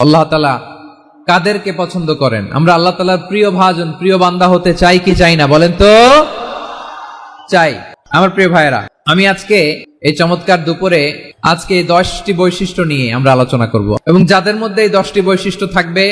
আল্লাহ তালা কাদেরকে পছন্দ করেন? আমরা আল্লাহ তালার প্রিয় ভাজন, প্রিয় বান্দা হতে চাই কি চাই না? বলেন তো? চাই। আমার প্রিয় ভাইয়েরা, আমি আজকে এই চমৎকার দুপুরে আজকে এই দশটি বৈশিষ্ট্য নিয়ে আমরা আলোচনা করব। এবং যাদের মধ্যে এই দশটি বৈশিষ্ট্য থাকবে,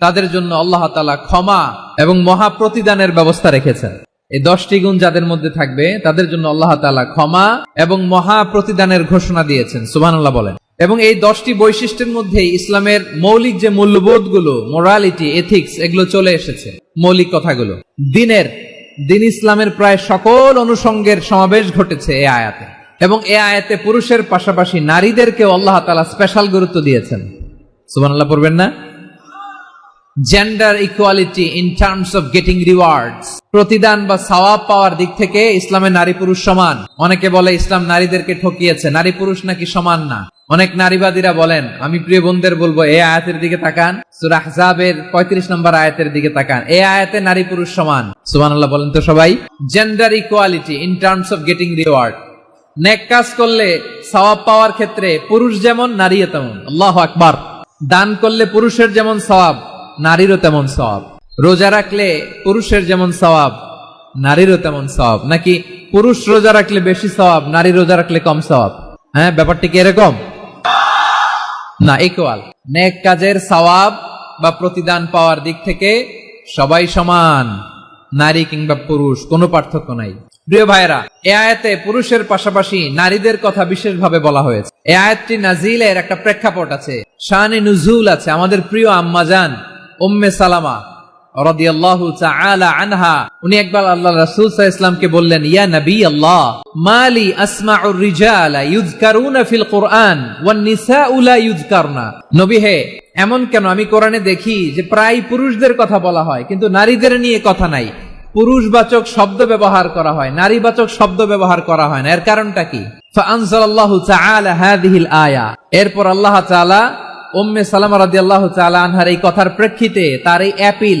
তাদের জন্য আল্লাহ তালা ক্ষমা এবং মহা প্রতিদানের ব্যবস্থা রেখেছেন। এই দশটি গুণ যাদের মধ্যে থাকবে, তাদের জন্য আল্লাহ তালা ক্ষমা এবং মহা প্রতিদানের ঘোষণা দিয়েছেন। সুবাহ বলেন। এবং এই দশটি বৈশিষ্ট্যের মধ্যে ইসলামের মৌলিক যে মূল্যবোধগুলো মোরালিটি এথিক্স এগুলো চলে এসেছে, মৌলিক কথাগুলো। দিনের, দিন ইসলামের প্রায় সকল অনুষঙ্গের সমাবেশ ঘটেছে এ আয়াতে। এবং এ আয়াতে পুরুষের পাশাপাশি নারীদেরকেও আল্লাহ তালা স্পেশাল গুরুত্ব দিয়েছেন। সুবান আল্লাহ পড়বেন না? Gender equality in terms of getting rewards প্রতিদান বা সওয়াব পাওয়ার দিক থেকে ইসলামে নারী পুরুষ সমান। অনেকে বলে ইসলাম নারীদেরকে ঠকিয়েছে নারী পুরুষ নাকি সমান না। অনেক নারীবাদীরা বলেন, আমি প্রিয় বোনদের বলব, এই আয়াতের দিকে তাকান। সুরা পঁয়ত্রিশ নম্বর আয়াতের দিকে তাকান। এই আয়াতে নারী পুরুষ সমান। সুবহানাল্লাহ, বলেন তো সবাই। Gender equality in terms of getting reward নেক কাজ করলে সওয়াব পাওয়ার ক্ষেত্রে পুরুষ যেমন, নারীও তেমন। আল্লাহ আকবার। দান করলে পুরুষের যেমন সওয়াব, নারীরও তেমন সওয়াব। রোজা রাখলে পুরুষের যেমন সওয়াব, নারীরও তেমন সওয়াব। নাকি পুরুষ রোজা রাখলে বেশি সওয়াব, নারী রোজা রাখলে কম সওয়াব? হ্যাঁ ব্যাপারটি কি এরকম? না ইকুয়াল নেক কাজের সওয়াব বা প্রতিদান পাওয়ার দিক থেকে সবাই সমান, নারী কিংবা পুরুষ, কোনো পার্থক্য নাই। প্রিয় ভাইরা এ আয়াতে পুরুষের পাশাপাশি নারীদের কথা বিশেষভাবে বলা হয়েছে। এ আয়াতটি নাজিলের একটা প্রেক্ষাপট আছে, শানে নুজুল আছে, আমাদের প্রিয় আম্মাজান উম্মে সালামা। রাদিয়াল্লাহু তাআলা আনহা, উনি একবার আল্লাহ রাসূল সাল্লাল্লাহু বললেন, ইয়া নবী আল্লাহ মালি আসমাউর রিজালা ফিল কুরআন ওয়ান নিসাউ লা নবী হে, এমন কেন? আমি কোরআনে দেখি যে প্রায় পুরুষদের কথা বলা হয়, কিন্তু নারীদের নিয়ে কথা নাই। পুরুষবাচক শব্দ ব্যবহার করা হয়, নারীবাচক শব্দ ব্যবহার করা হয় না। এর কারণটা কি? তাআলা হাযিহিল আয়া। এরপর আল্লাহ তাআলা উম্মে সালামা রাদিয়াল্লাহু তাআলা আনহার এই কথার প্রেক্ষিতে তার এই অ্যাপিল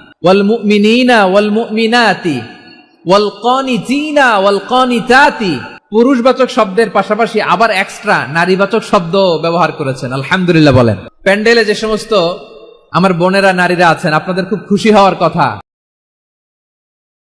পুরুষবাচক শব্দের পাশাপাশি আবার এক্সট্রা নারীবাচক শব্দ ব্যবহার করেছেন। আলহামদুলিল্লাহ বলেন। প্যান্ডেলে যে সমস্ত আমার বোনেরা, নারীরা আছেন, আপনাদের খুব খুশি হওয়ার কথা।